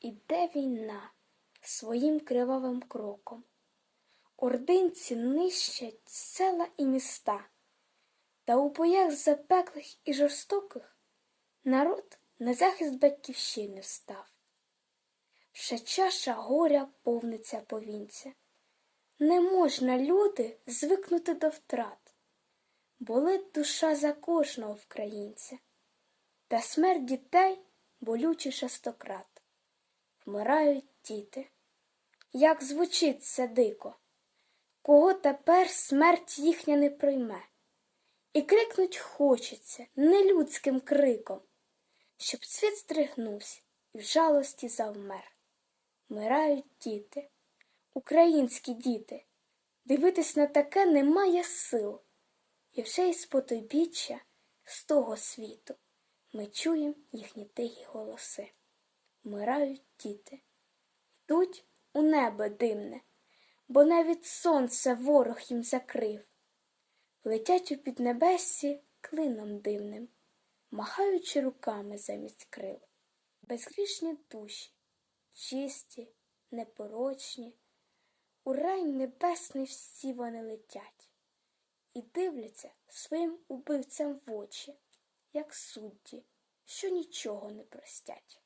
Іде війна своїм кривавим кроком. Ординці нищать села і міста, та у боях запеклих і жорстоких народ на захист батьківщини встав. Ще чаша горя повниться повінця. Не можна, люди, звикнути до втрат. Болить душа за кожного українця, та смерть дітей болючіша стократ. Вмирають діти. Як звучить це дико, кого тепер смерть їхня не прийме, і крикнуть хочеться нелюдським криком, щоб світ стригнувся і в жалості завмер. Вмирають діти, українські діти, дивитись на таке немає сил, і вже із потойбіччя з того світу ми чуємо їхні тихі голоси. Вмирають діти, йдуть у небо димне, бо навіть сонце ворог їм закрив. Летять у піднебесі клином дивним, махаючи руками замість крил. Безгрішні душі, чисті, непорочні, у рай небесний всі вони летять і дивляться своїм убивцям в очі, як судді, що нічого не простять.